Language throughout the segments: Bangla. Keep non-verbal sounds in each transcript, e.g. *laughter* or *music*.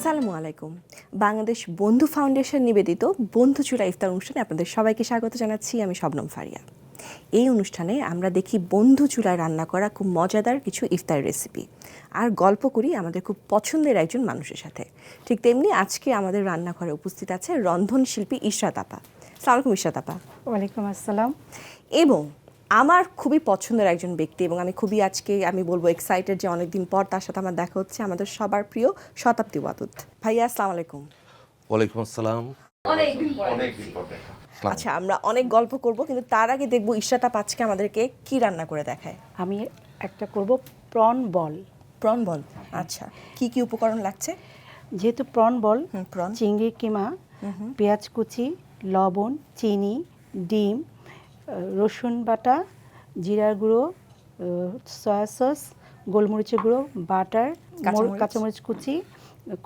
আসসালামু আলাইকুম। বাংলাদেশ বন্ধু ফাউন্ডেশন নিবেদিত বন্ধু চূড়া ইফতার অনুষ্ঠানে আপনাদের সবাইকে স্বাগত জানাচ্ছি আমি শবনম ফারিয়া। এই অনুষ্ঠানে আমরা দেখি বন্ধু চূড়ায় রান্না করা খুব মজাদার কিছু ইফতার রেসিপি। আর গল্প করি আমাদের খুব পছন্দের একজন মানুষের সাথে। ঠিক তেমনি আজকে আমাদের রান্নাঘরে উপস্থিত আছে রন্ধনশিল্পী ইশরাত আপা। সালামালাইকুম ইশরাত আপা। ওয়ালাইকুম আসসালাম। এবং আমার খুবই পছন্দের একজন ব্যক্তি এবং আমি খুবই আজকে আমি বলব এক্সাইটেড যে অনেকদিন পর তার সাথে আমার দেখা হচ্ছে আমাদের সবার প্রিয় শতাব্দী ওয়াদুদ। ভাইয়া আসসালামু আলাইকুম। ওয়ালাইকুম আসসালাম। আচ্ছা আমরা অনেক গল্প করব কিন্তু তার আগে দেখব আপা আজকে আমাদেরকে কি রান্না করে দেখায়। আমি একটা করব প্রন বল। প্রন বল? আচ্ছা কি কি উপকরণ লাগছে? যেহেতু প্রন বল prawn। চিংড়ি কিমা পেঁয়াজ কুচি লবণ চিনি ডিম রসুন বাটা জিরার গুঁড়ো সয়া সস গোলমরিচের গুঁড়ো বাটার কাঁচামরিচ। কাঁচামরিচ কুচি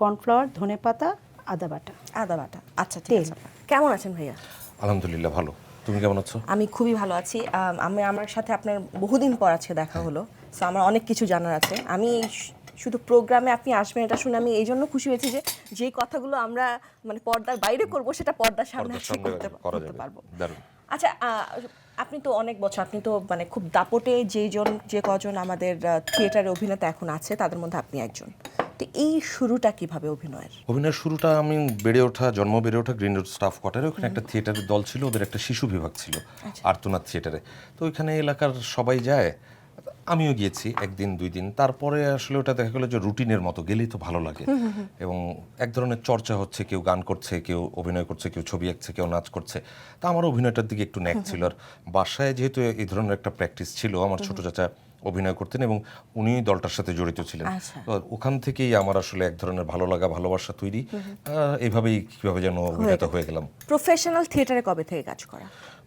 কর্নফ্লাওয়ার ধনে পাতা আদা বাটা। আদা বাটা। আচ্ছা ঠিক আছে। কেমন আছেন ভাইয়া? আলহামদুলিল্লাহ ভালো। তুমি কেমন আছো? আমি খুবই ভালো আছি। আমি আমার সাথে আপনার বহুদিন পর আজকে দেখা হলো। সো আমার অনেক কিছু জানার আছে। আমি শুধু প্রোগ্রামে আপনি আসবেন এটা শুনে আমি এই জন্য খুশি হয়েছি যে যে কথাগুলো আমরা মানে পর্দার বাইরে করব সেটা পর্দার সামনে করতে পারব। আচ্ছা আপনি তো অনেক বছর আপনি তো মানে খুব দাপটে যেজন যে কজন আমাদের থিয়েটারে অভিনেতা এখন আছে তাদের মধ্যে আপনি একজন। তো এই শুরুটা কীভাবে অভিনয়ের? অভিনয়ের শুরুটা আমি বেড়ে ওঠা জন্ম বেড়ে ওঠা গ্রিন রোড স্টাফ কোয়ার্টারে ওখানে একটা থিয়েটারের দল ছিল ওদের একটা শিশু বিভাগ ছিল আর্তনাথ থিয়েটারে। তো ওইখানে এলাকার সবাই যায় আমিও গিয়েছি একদিন দুই দিন। তারপরে আসলে ওটা দেখা গেলো যে রুটিনের মতো গেলেই তো ভালো লাগে। এবং এক ধরনের চর্চা হচ্ছে কেউ গান করছে কেউ অভিনয় করছে কেউ ছবি আঁকছে কেউ নাচ করছে। তা আমার অভিনয়টার দিকে একটু ন্যাক ছিল। আর বাসায় যেহেতু এই ধরনের একটা প্র্যাকটিস ছিল আমার ছোট চাচা অভিনয় করতেন এবং উনি দলটার সাথে জড়িত ছিলেন। আচ্ছা। তো ওখান থেকেই আমার আসলে এক ধরনের ভালো লাগা ভালোবাসা তৈরি। আহ, এইভাবেই কীভাবে যেন অভিনেতা হয়ে গেলাম। প্রফেশনাল থিয়েটারে কবে থেকে কাজ করা?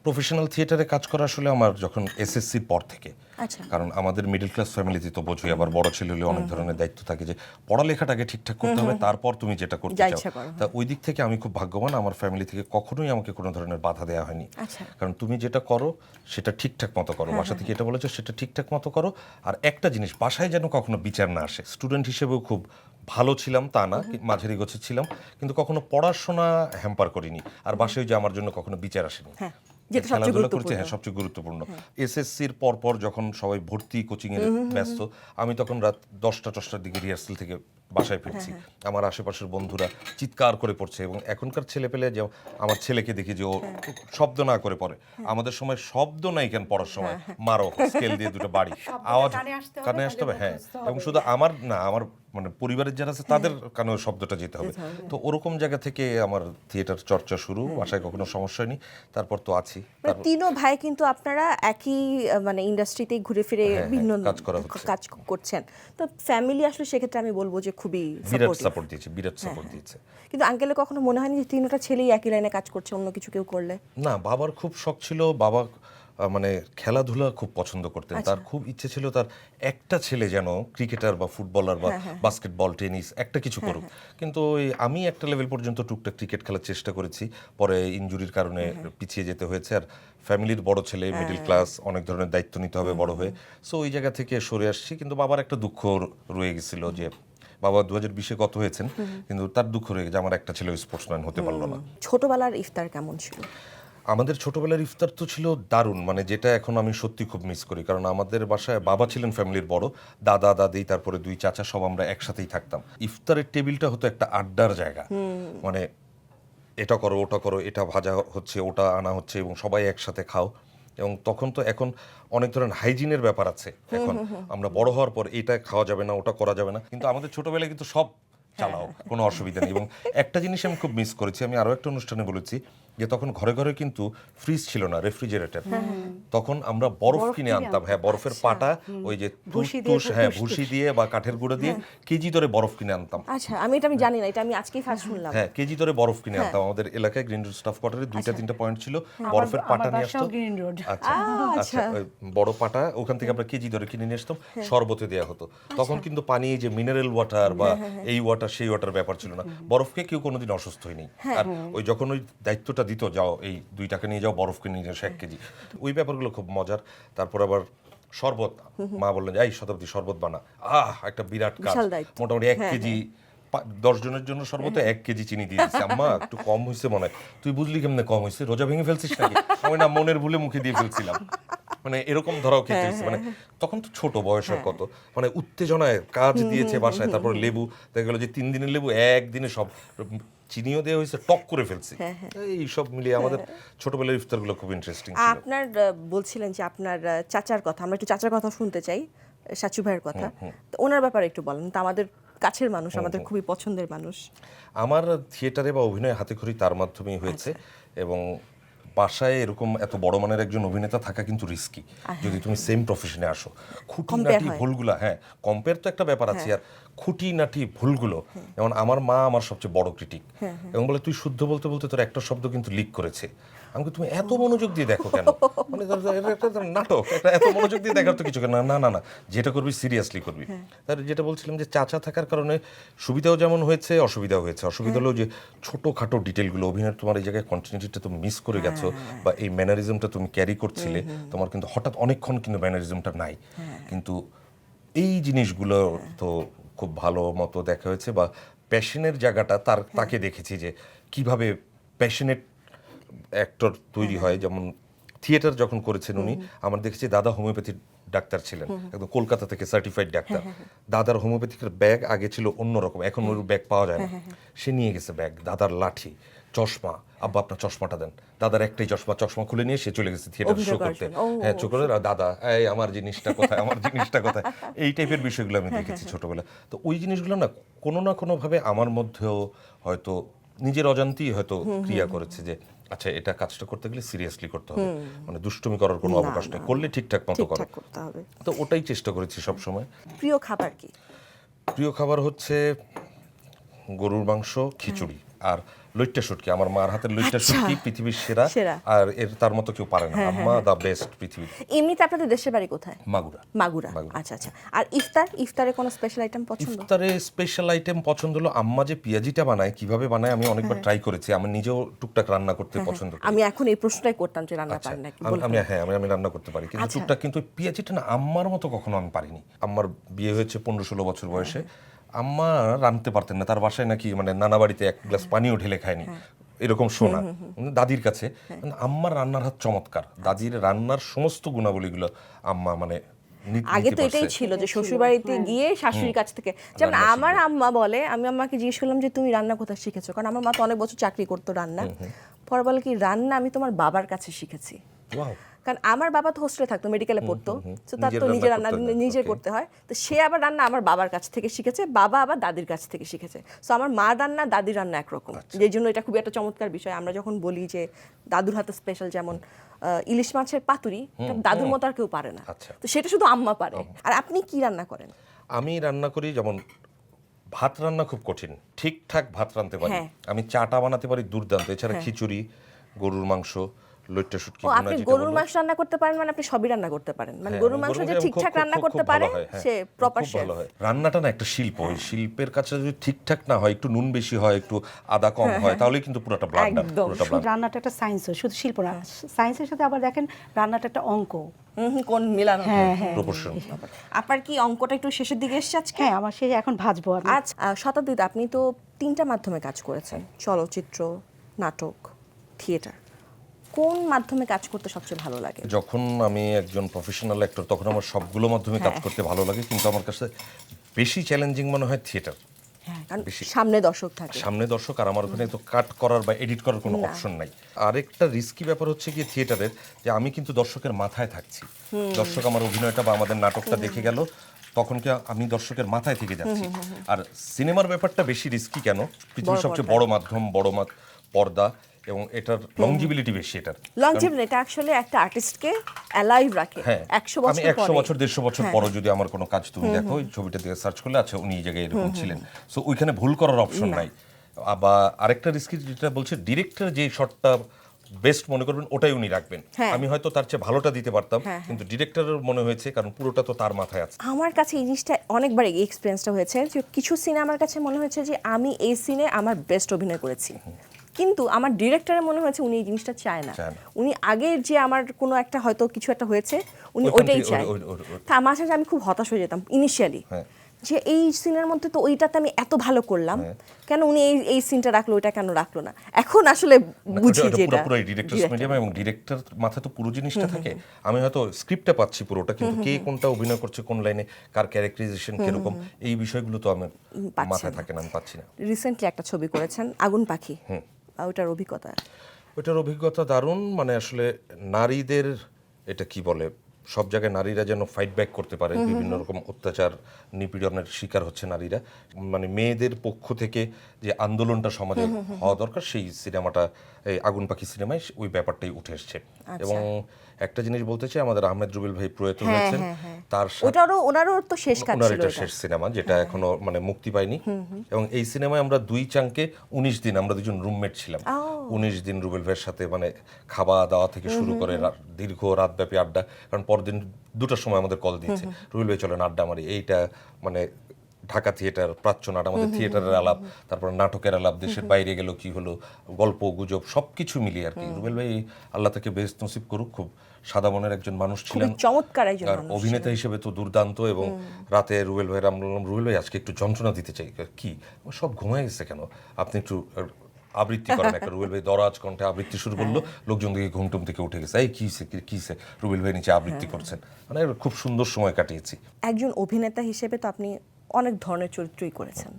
প্রফেশনাল থিয়েটারে কাজ করা আসলে আমার যখন এসএসসির পর থেকে। আচ্ছা। কারণ আমাদের মিডল ক্লাস ফ্যামিলিতে তো বোঝোই আবার বড় ছেলে হলে অনেক ধরনের দায়িত্ব থাকে যে পড়ালেখাটাকে ঠিকঠাক করতে হবে তারপর তুমি যেটা করতে চাও। তা ওই দিক থেকে আমি খুব ভাগ্যবান আমার ফ্যামিলি থেকে কখনোই আমাকে কোনো ধরনের বাধা দেওয়া হয়নি। আচ্ছা। কারণ তুমি যেটা করো সেটা ঠিকঠাক মতো করো। বাসা থেকে এটা বলেছ সেটা ঠিকঠাক মতো করো। আর একটা জিনিস বাসায় যেন কখনো বিচার না আসে। স্টুডেন্ট হিসেবেও খুব ভালো ছিলাম তা না মাঝারি গোছে ছিলাম। কিন্তু কখনো পড়াশোনা হ্যাম্পার করিনি। আর বাসায় যে আমার জন্য কখনো বিচার আসেনি। হ্যাঁ। যেটা সবচেয়ে খেলাধুলা করছি গুরুত্বপূর্ণ। হ্যাঁ সবচেয়ে গুরুত্বপূর্ণ। এসএসসির পর পর যখন সবাই ভর্তি কোচিং এর ব্যস্ত আমি তখন রাত দশটা দশটার দিকে রিহার্সাল থেকে বাসায় ফিরছি। আমার আশেপাশের বন্ধুরা চিৎকার করে পড়ছে এবং এখনকার ছেলে পেলে যে আমার ছেলেকে দেখি যে ও শব্দ না করে পড়ে। আমাদের সময় শব্দ নাই কেন পড়ার সময়? মারো স্কেল দিয়ে দুটো বাড়ি। *laughs* আওয়াজ কানে আসতে হবে, হ্যাঁ। এবং শুধু আমার না আমার মানে পরিবারের যারা আছে তাদের কানে শব্দটা যেতে হবে? তো ওরকম জায়গা থেকে আমার থিয়েটার চর্চা শুরু। বাসায় কখনো সমস্যা হয়নি। তারপর তো আছি। মানে তিনও ভাই কিন্তু আপনারা একই মানে ইন্ডাস্ট্রিতে ঘুরে ফিরে ভিন্ন বিভিন্ন কাজ করা কাজ করছেন। তো ফ্যামিলি আসলে সেক্ষেত্রে আমি বলব যে খুবই বিরাট সাপোর্ট দিয়েছে বিরাট হ্যাঁ, সাপোর্ট দিয়েছে। কিন্তু আঙ্কেলে কখনো মনে হয়নি যে তিনটা ছেলেই একই লাইনে কাজ করছে অন্য কিছু কেউ করলে? না বাবার খুব শখ ছিল। বাবা মানে খেলাধুলা খুব পছন্দ করতেন। আচ্ছা। তার খুব ইচ্ছে ছিল তার একটা ছেলে যেন ক্রিকেটার বা ফুটবলার হ্যাঁ, বা বাস্কেটবল টেনিস একটা কিছু করুক। কিন্তু ওই আমি একটা লেভেল পর্যন্ত টুকটাক ক্রিকেট খেলার চেষ্টা করেছি। পরে ইনজুরির কারণে হ্যাঁ, পিছিয়ে যেতে হয়েছে। আর ফ্যামিলির বড় ছেলে মিডল ক্লাস অনেক ধরনের দায়িত্ব নিতে হবে বড় হয়ে। সো ওই জায়গা থেকে সরে আসছি। কিন্তু বাবার একটা দুঃখ রয়ে গেছিল যে বাবা দু হাজার বিশে গত হয়েছেন? কিন্তু তার দুঃখ রয়ে গেছে আমার একটা ছেলে স্পোর্টসম্যান হতে পারল না। ছোটবেলার ইফতার কেমন ছিল? আমাদের ছোটবেলার ইফতার তো ছিল দারুণ মানে যেটা এখন আমি সত্যি খুব মিস করি। কারণ আমাদের বাসায় বাবা ছিলেন ফ্যামিলির বড় দাদা দাদি তারপরে দুই চাচা সব আমরা একসাথেই থাকতাম। ইফতারের টেবিলটা হতো একটা আড্ডার জায়গা। মানে এটা করো ওটা করো এটা ভাজা হচ্ছে ওটা আনা হচ্ছে এবং সবাই একসাথে খাও। এবং তখন তো এখন অনেক ধরনের হাইজিনের ব্যাপার আছে এখন। আমরা বড় হওয়ার পর এটা খাওয়া যাবে না ওটা করা যাবে না। কিন্তু আমাদের ছোটবেলায় কিন্তু সব চালাও কোনো অসুবিধা নেই। এবং একটা জিনিস আমি খুব মিস করেছি আমি আরও একটা অনুষ্ঠানে বলেছি যে তখন ঘরে ঘরে কিন্তু ফ্রিজ ছিল না রেফ্রিজারেটর তখন আমরা বরফ কিনে আনতাম। হ্যাঁ বরফের পাটা ওই যে তুষ হ্যাঁ ভুসি দিয়ে বা কাঠের গুঁড়ো দিয়ে কেজি ধরে বরফ কিনে আনতাম। আচ্ছা আমি এটা আমি জানি না এটা আমি আজকেই ফার্স্ট শুনলাম। হ্যাঁ কেজি ধরে বরফ কিনে আনতাম। আমাদের এলাকায় গ্রিন রোড স্টাফ কোয়ার্টারে দুইটা তিনটা পয়েন্ট ছিল। বরফের পাটা নিয়ে আসতো গ্রিন রোড আচ্ছা আচ্ছা। বড় পাটা ওখান থেকে আমরা কেজি ধরে কিনে নিয়ে আসতাম। শরবতে দেওয়া হতো। তখন কিন্তু পানি এই যে মিনারেল ওয়াটার বা এই ওয়াটার সেই ওয়াটার ব্যাপার ছিল না। বরফকে কেউ কোনোদিন অসুস্থ হয়নি আর ওই যখন ওই দায়িত্বটা দিত যাও এই দুই টাকা নিয়ে যাও বরফ কিনে নিয়ে যাও এক কেজি। ওই ব্যাপারগুলো খুব মজার। তারপর আবার শরবত মা বললেন যে এই শতাব্দী শরবত বানা। আহ একটা বিরাট কাজ। মোটামুটি এক কেজি দশ জনের জন্য সর্বত এক কেজি চিনি দিয়ে দিচ্ছে আম্মা একটু কম হয়েছে মনে হয়। তুই বুঝলি কেমনে কম হয়েছে রোজা ভেঙে ফেলছিস নাকি? আমি না মনের ভুলে মুখে দিয়ে ফেলছিলাম। মানে এরকম ধরাও খেতে হয়েছে মানে তখন তো ছোট বয়স আর কত। মানে উত্তেজনায় কাজ দিয়েছে বাসায় তারপর লেবু দেখা গেলো যে তিন দিনের লেবু একদিনে সব চিনিও দেওয়া হয়েছে টক করে ফেলছি। এই সব মিলিয়ে আমাদের ছোটবেলার ইফতারগুলো খুব ইন্টারেস্টিং আপনার বলছিলেন যে আপনার চাচার কথা আমরা একটু চাচার কথা শুনতে চাই সাচু ভাইয়ের কথা। তো ওনার ব্যাপারে একটু বলেন তো আমাদের কাছের মানুষ আমাদের খুবই পছন্দের মানুষ। আমার থিয়েটারে বা অভিনয় হাতে খড়ি তার মাধ্যমেই হয়েছে এবং বাসায় এরকম এত বড় মানের একজন অভিনেতা থাকা কিন্তু রিস্কি যদি তুমি সেম প্রফেশনে আসো। খুঁটিনাটি হয়। ভুলগুলো হ্যাঁ কম্পেয়ার তো একটা ব্যাপার আছে আর খুঁটিনাটি ভুলগুলো যেমন আমার মা আমার সবচেয়ে বড় ক্রিটিক এবং বলে তুই শুদ্ধ বলতে বলতে তোর একটা শব্দ কিন্তু লিক করেছে। আমাকে তুমি এত মনোযোগ দিয়ে দেখো কেন? মানে এটা একটা নাটক এটা এত মনোযোগ দিয়ে দেখার তো কিছু না না না না যেটা করবি সিরিয়াসলি করবি। তার যেটা বলছিলাম যে চাচা থাকার কারণে সুবিধাও যেমন হয়েছে অসুবিধাও হয়েছে। অসুবিধা হলো যে ছোটোখাটো ডিটেলগুলো অভিনয়ের তোমার এই জায়গায় কন্টিনিউটিটা তুমি মিস করে গেছো বা এই ম্যানারিজমটা তুমি ক্যারি করছিলে তোমার কিন্তু হঠাৎ অনেকক্ষণ কিন্তু ম্যানারিজমটা নাই। কিন্তু এই জিনিসগুলো তো খুব ভালো মতো দেখা হয়েছে বা প্যাশনের জায়গাটা তার তাকে দেখেছি যে কীভাবে প্যাশনেট অ্যাক্টর তৈরি হয় যেমন থিয়েটার যখন করেছেন উনি আমার দেখেছি দাদা হোমিওপ্যাথির ডাক্তার ছিলেন একদম কলকাতা থেকে সার্টিফাইড ডাক্তার দাদার হোমিওপ্যাথিকের ব্যাগ আগে ছিল অন্যরকম এখন ওর ব্যাগ পাওয়া যায় না। সে নিয়ে গেছে ব্যাগ দাদার লাঠি চশমা আব্বা আপনার চশমাটা দেন। দাদার একটাই চশমা চশমা খুলে নিয়ে সে চলে গেছে থিয়েটার শো করতে। হ্যাঁ চোখ করে দাদা এই আমার জিনিসটা কোথায় আমার জিনিসটা কোথায়? *laughs* এই টাইপের বিষয়গুলো আমি দেখেছি ছোটবেলা তো ওই জিনিসগুলো না কোনো না কোনো ভাবে আমার মধ্যেও হয়তো নিজের অজান্তেই হয়তো ক্রিয়া করেছে যে আচ্ছা এটা কাজটা করতে গেলে সিরিয়াসলি করতে হবে। মানে দুষ্টুমি করার কোনো অবকাশ নেই। করলে ঠিকঠাক মতো করো। করতে হবে। তো ওটাই চেষ্টা করেছি সব সময় প্রিয় খাবার কি? প্রিয় খাবার হচ্ছে গরুর মাংস খিচুড়ি। আর লইট্টা শুটকি আমার মার হাতের লইট্টা আচ্ছা। শুটকি পৃথিবীর সেরা। আর এর তার মতো কেউ পারে না। আম্মা দা বেস্ট পৃথিবীর। এমনিতে আপনাদের দেশের বাড়ি কোথায়? মাগুরা। মাগুরা। আচ্ছা আচ্ছা। আর ইফতার? ইফতারে কোনো স্পেশাল আইটেম পছন্দ? ইফতারে স্পেশাল আইটেম পছন্দ হলো আম্মা যে পেঁয়াজিটা বানায় কীভাবে বানায় আমি অনেকবার ট্রাই করেছি আমি নিজেও টুকটাক রান্না করতে পছন্দ করি। আমি এখন এই প্রশ্নটাই করতাম যে রান্না আচ্ছা, পারেন নাকি আমি- হ্যাঁ আমি আমি রান্না করতে পারি কিন্তু আচ্ছা। টুকটাক কিন্তু পেঁয়াজিটা না আম্মার মতো কখনো আমি পারিনি। আম্মার বিয়ে হয়েছে পনেরো ষোলো বছর বয়সে। আম্মা রাঁধতে পারতেন না তার বাসায় নাকি মানে নানা বাড়িতে এক গ্লাস পানিও ঢেলে খায়নি। এরকম শোনা মানে দাদির কাছে। মানে আম্মার রান্নার হাত চমৎকার। দাদির রান্নার সমস্ত গুণাবলীগুলো আম্মা মানে আগে তো এটাই ছিল যে শ্বশুর বাড়িতে গিয়ে শাশুড়ির কাছ থেকে যেমন আমার আম্মা বলে আমি আম্মাকে জিজ্ঞেস করলাম যে তুমি রান্না কোথায় শিখেছো? কারণ আমার মা তো অনেক বছর চাকরি করতো রান্না। পরে বলে কি রান্না আমি তোমার বাবার কাছে শিখেছি! কারণ আমার বাবা তো হোস্টেলে থাকতো মেডিকেলে পড়তো। তো তার তো নিজের রান্না নিজে করতে হয়। তো সে আবার রান্না আমার বাবার কাছ থেকে শিখেছে বাবা আবার দাদির কাছ থেকে শিখেছে। তো আমার মার রান্না দাদির রান্না একরকম। আচ্ছা। যেই জন্য এটা খুবই একটা চমৎকার বিষয়। আমরা যখন বলি যে দাদুর হাতে স্পেশাল যেমন ইলিশ মাছের পাতুরি দাদুর মতো আর কেউ পারে না। আচ্ছা। তো সেটা শুধু আম্মা পারে। আর আপনি কি রান্না করেন? আমি রান্না করি যেমন ভাত রান্না খুব কঠিন। ঠিকঠাক ভাত রাঁধতে পারি। হ্যাঁ। আমি চাটা বানাতে পারি দুর্দান্ত। এছাড়া খিচুড়ি গরুর মাংস লইট্টা শুটকি ও আপনি গরুর মাংস রান্না করতে পারেন মানে আপনি সবই রান্না করতে পারেন। মানে হ্যাঁ, গরুর মাংস যে ঠিকঠাক রান্না করতে পারে হয়, হ্যাঁ। সে প্রপার হয়। রান্নাটা না একটা শিল্প ওই শিল্পের কাছে যদি ঠিকঠাক না হয় একটু নুন বেশি হয় একটু আদা কম হয় তাহলে কিন্তু পুরোটা ব্লান্ডার। পুরোটা ব্লান্ডার রান্নাটা একটা সায়েন্স শুধু শিল্প না। সায়েন্সের সাথে আবার দেখেন রান্নাটা একটা অঙ্ক। কোন মিলানো হ্যাঁ হ্যাঁ। প্রপোর্শন আপনার কি অঙ্কটা একটু শেষের দিকে এসছে আজকে? হ্যাঁ আমার সেই এখন ভাজবো আমি। আজ শতাব্দীতে আপনি তো তিনটা মাধ্যমে কাজ করেছেন চলচ্চিত্র নাটক থিয়েটার। কোন মাধ্যমে কাজ করতে সবচেয়ে ভালো লাগে? যখন আমি একজন প্রফেশনাল অ্যাক্টর তখন আমার সবগুলো মাধ্যমে কাজ করতে ভালো লাগে কিন্তু আমার কাছে বেশি চ্যালেঞ্জিং মনে হয় থিয়েটার হ্যাঁ। সামনে দর্শক থাকে। সামনে দর্শক আর আমার ওখানে তো কাট করার বা এডিট করার কোনো অপশন নাই। আরেকটা রিস্কি ব্যাপার হচ্ছে গিয়ে থিয়েটারের যে আমি কিন্তু দর্শকের মাথায় থাকছি। দর্শক আমার অভিনয়টা বা আমাদের নাটকটা দেখে গেল তখন কি আমি দর্শকের মাথায় থেকে যাচ্ছি। আর সিনেমার ব্যাপারটা বেশি রিস্কি কেন? পৃথিবীর সবচেয়ে বড় মাধ্যম বড় পর্দা। এবং এটার লংজিবিলিটি বেশি এটার। লংজিভিটি এটা অ্যাকচুয়ালি একটা আর্টিস্টকে অ্যালাইভ রাখে। হ্যাঁ একশো আমি বছর একশো পরে। বছর দেড়শো বছর পরও যদি আমার কোনো কাজ তুমি দেখো ছবিটা দিয়ে সার্চ করলে আচ্ছা উনি এই জায়গায় এরকম ছিলেন। সো ওইখানে ভুল করার অপশন নাই। আবার আরেকটা রিস্কি যেটা বলছে ডিরেক্টর যে শটটা বেস্ট মনে করবেন ওটাই উনি রাখবেন। হ্যাঁ। আমি হয়তো তার চেয়ে ভালোটা দিতে পারতাম হ্যাঁ, কিন্তু ডিরেক্টরের মনে হয়েছে কারণ পুরোটা তো তার মাথায় আছে। আমার কাছে এই জিনিসটা অনেকবার এই এক্সপিরিয়েন্সটা হয়েছে যে কিছু সিনে আমার কাছে মনে হয়েছে যে আমি এই সিনে আমার বেস্ট অভিনয় করেছি। কিন্তু আমার ডিরেক্টরের মনে হয়েছে উনি এই জিনিসটা চায় না। উনি আগে যে আমার কোনো একটা হয়তো কিছু একটা হয়েছে উনি ওইটাই চায়। তা মাঝে মাঝে আমি খুব হতাশ হয়ে যেতাম ইনিশিয়ালি হ্যাঁ। যে এই সিনের মধ্যে তো ওইটাতে আমি এত ভালো করলাম হ্যাঁ। কেন উনি এই এই সিনটা রাখল ওইটা কেন রাখল না? এখন আসলে বুঝি যে এটা পুরোপুরি ডিরেক্টরস মিডিয়াম এবং ডিরেক্টর মাথায় তো পুরো জিনিসটা থাকে। আমি হয়তো স্ক্রিপ্টটা পাচ্ছি পুরোটা কিন্তু কে কোনটা অভিনয় করছে কোন লাইনে কার ক্যারেক্টারাইজেশন কীরকম এই বিষয়গুলো তো আমি পাচ্ছি মাথায়। থাকে না আমি পাচ্ছি না। রিসেন্টলি একটা ছবি করেছেন আগুন পাখি। ওটার অভিজ্ঞতা? ওটার অভিজ্ঞতা দারুণ। মানে আসলে নারীদের এটা কি বলে? সব জায়গায় নারীরা যেন ফাইট ব্যাক করতে পারে। বিভিন্ন রকম অত্যাচার নিপীড়নের শিকার হচ্ছে নারীরা। মানে মেয়েদের পক্ষ থেকে যে আন্দোলনটা সমাজে হওয়া দরকার সেই সিনেমাটা এই আগুন পাখি সিনেমায় ওই ব্যাপারটাই উঠে এসছে। এবং একটা জিনিস বলতে চাই আমাদের আহমেদ রুবেল ভাই প্রয়াত হ্যাঁ, হয়েছেন। হ্যাঁ, হ্যাঁ। তার ওটারও ওনারও তো শেষ কাজ ছিল এটা। শেষ সিনেমা যেটা এখনও মানে মুক্তি পায়নি। এবং এই সিনেমায় আমরা দুই চাঙ্কে উনিশ দিন আমরা দুজন রুমমেট ছিলাম। উনিশ দিন রুবেল ভাইয়ের সাথে মানে খাওয়া দাওয়া থেকে শুরু করে দীর্ঘ রাতব্যাপী আড্ডা কারণ পরদিন দুটার সময় আমাদের কল দিয়েছে। রুবেল ভাই চলেন আড্ডা মারি। এইটা মানে ঢাকা থিয়েটার প্রাচ্য নাট আমাদের থিয়েটারের আলাপ তারপর নাটকের আলাপ দেশের বাইরে গেল কি হলো গল্প গুজব সবকিছু মিলিয়ে আর কি। রুবেল ভাই আল্লাহ তাকে বেশ নসিব করুক খুব সাদা মনের একজন মানুষ ছিলেন। চমৎকার একজন অভিনেতা হিসেবে তো দুর্দান্ত এবং রাতে রুবেল ভাইয়ের আমরা রুবেল ভাই আজকে একটু যন্ত্রণা দিতে চাই। কি? সব ঘুমায় গেছে কেন? আপনি একটু আবৃত্তি করেন একটা। *laughs* রুবেল ভাই দরাজ কণ্ঠে আবৃত্তি শুরু করল লোকজন দিকে ঘুমটুম থেকে উঠে গেছে। এই কিসে কিসে রুবেল ভাই নিচে আবৃত্তি করছেন। মানে খুব সুন্দর সময় কাটিয়েছি। একজন অভিনেতা হিসেবে তো আপনি অনেক ধরনের চরিত্রই করেছেন।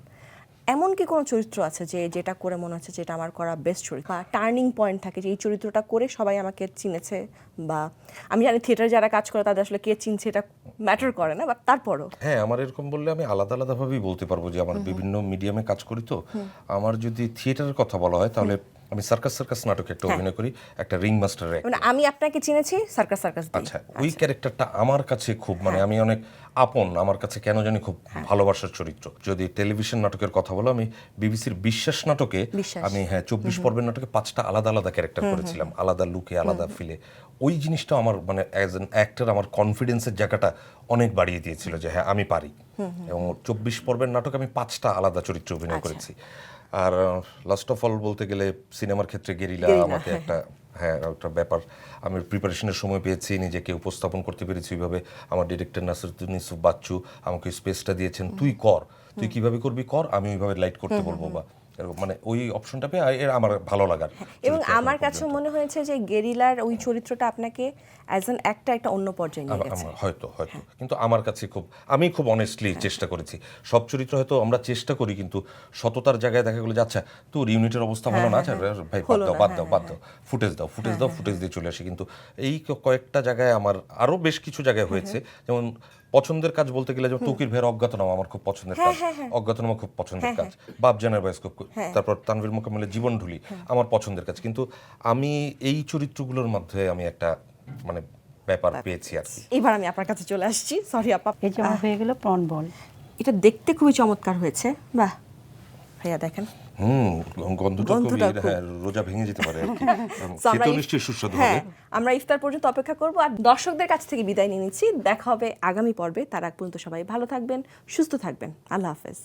এমন কি কোনো চরিত্র আছে যে যেটা করে মনে হচ্ছে যে এটা আমার করা বেস্ট চরিত্র? বা টার্নিং পয়েন্ট থাকে যে এই চরিত্রটা করে সবাই আমাকে চিনেছে বা আমি জানি থিয়েটারে যারা কাজ করে তাদের আসলে কে চিনছে এটা ম্যাটার করে না বাট তারপরও। হ্যাঁ আমার এরকম বললে আমি আলাদা আলাদাভাবেই বলতে পারব যে আমার বিভিন্ন মিডিয়ামে কাজ করি তো। আমার যদি থিয়েটারের কথা বলা হয় তাহলে আমি সার্কাস সার্কাস নাটকে একটা অভিনয় করি একটা রিং মাস্টার মানে আমি আপনাকে চিনেছি সার্কাস সার্কাস আচ্ছা ওই ক্যারেক্টারটা আমার কাছে খুব মানে আমি অনেক আপন আমার কাছে কেন জানি খুব ভালোবাসার চরিত্র। যদি টেলিভিশন নাটকের কথা বলো আমি বিবিসির বিশ্বাস নাটকে আমি হ্যাঁ চব্বিশ পর্বের নাটকে পাঁচটা আলাদা আলাদা ক্যারেক্টার করেছিলাম আলাদা লুকে আলাদা ফিলে ওই জিনিসটা আমার মানে অ্যাজ অ্যান অ্যাক্টর আমার কনফিডেন্সের জায়গাটা অনেক বাড়িয়ে দিয়েছিল যে হ্যাঁ আমি পারি। এবং চব্বিশ পর্বের নাটকে আমি পাঁচটা আলাদা চরিত্রে অভিনয় করেছি। আর লাস্ট অফ অল বলতে গেলে সিনেমার ক্ষেত্রে গেরিলা আমাকে একটা হ্যাঁ একটা ব্যাপার। আমি প্রিপারেশনের সময় পেয়েছি নিজেকে উপস্থাপন করতে পেরেছি ওইভাবে। আমার ডিরেক্টর নাসিরুদ্দিন ইউসুফ বাচ্চু আমাকে স্পেসটা দিয়েছেন। তুই কর তুই কীভাবে করবি কর আমি ওইভাবে লাইট করতে বলব বা এরকম মানে ওই অপশনটা পেয়ে এর আমার ভালো লাগার এবং আমার কাছে মনে হয়েছে যে গেরিলার ওই চরিত্রটা আপনাকে অ্যাজ অ্যান একটা একটা অন্য পর্যায়ে নিয়ে গেছে। হয়তো হয়তো। কিন্তু আমার কাছে খুব আমি খুব অনেস্টলি চেষ্টা করেছি। সব চরিত্র হয়তো আমরা চেষ্টা করি কিন্তু সততার জায়গায় দেখা গেলো যে আচ্ছা তোর ইউনিটের অবস্থা ভালো না? আচ্ছা ভাই বাদ দাও বাদ দাও বাদ দাও। ফুটেজ দাও ফুটেজ দাও ফুটেজ দিয়ে চলে আসি। কিন্তু এই কয়েকটা জায়গায় আমার আরও বেশ কিছু জায়গায় হয়েছে। যেমন পছন্দের কাজ বলতে গেলে যেমন তৌকির ভাইয়ের অজ্ঞাতনামা আমার খুব পছন্দের কাজ। অজ্ঞাতনামা খুব পছন্দের কাজ। বাপজানের বায়োস্কোপ তারপর তানভীর মোকাম্মেলের জীবন ঢুলি আমার পছন্দের কাজ। কিন্তু আমি এই চরিত্রগুলোর মধ্যে আমি একটা মানে ব্যাপার পেয়েছি আর কি। এবার আমি আপনার কাছে চলে আসছি। সরি আপা। এই যেমন হয়ে গেল প্রন বল এটা দেখতে খুবই চমৎকার হয়েছে। বাহ। ভাইয়া দেখেন। হুম গন্ধটা হ্যাঁ রোজা ভেঙে যেতে পারে আর কি। *laughs* নিশ্চয়ই সুস্বাদু হ্যাঁ হবে। আমরা ইফতার পর্যন্ত অপেক্ষা করব আর দর্শকদের কাছ থেকে বিদায় নিয়ে নিচ্ছি। দেখা হবে আগামী পর্বে। তার আগ পর্যন্ত সবাই ভালো থাকবেন সুস্থ থাকবেন। আল্লাহ হাফেজ।